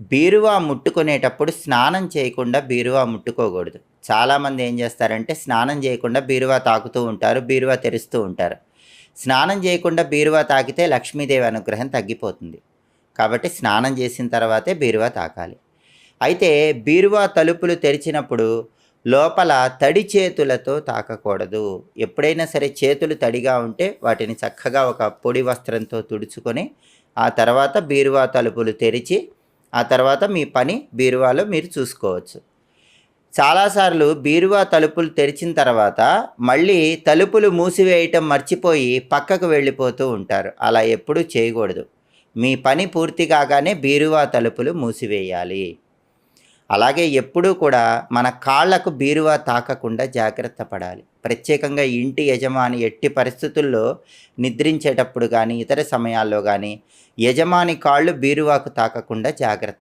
బీరువా ముట్టుకునేటప్పుడు స్నానం చేయకుండా బీరువా ముట్టుకోకూడదు. చాలామంది ఏం చేస్తారంటే స్నానం చేయకుండా బీరువా తాకుతూ ఉంటారు బీరువా తెరుస్తూ ఉంటారు. స్నానం చేయకుండా బీరువా తాకితే లక్ష్మీదేవి అనుగ్రహం తగ్గిపోతుంది. కాబట్టి స్నానం చేసిన తర్వాతే బీరువా తాకాలి. అయితే బీరువా తలుపులు తెరిచినప్పుడు లోపల తడి చేతులతో తాకకూడదు. ఎప్పుడైనా సరే చేతులు తడిగా ఉంటే వాటిని చక్కగా ఒక పొడి వస్త్రంతో తుడుచుకొని ఆ తర్వాత బీరువా తలుపులు తెరిచి ఆ తర్వాత మీ పని బీరువాలో మీరు చూసుకోవచ్చు. చాలాసార్లు బీరువా తలుపులు తెరిచిన తర్వాత మళ్ళీ తలుపులు మూసివేయటం మర్చిపోయి పక్కకు వెళ్ళిపోతూ ఉంటారు. అలా ఎప్పుడూ చేయకూడదు. మీ పని పూర్తి కాగానే బీరువా తలుపులు మూసివేయాలి. అలాగే ఎప్పుడూ కూడా మన కాళ్ళకు బీరువా తాకకుండా జాగ్రత్త పడాలి. ప్రత్యేకంగా ఇంటి యజమాని ఎట్టి పరిస్థితుల్లో నిద్రించేటప్పుడు కానీ ఇతర సమయాల్లో కానీ యజమాని కాళ్ళు బీరువాకు తాకకుండా జాగ్రత్త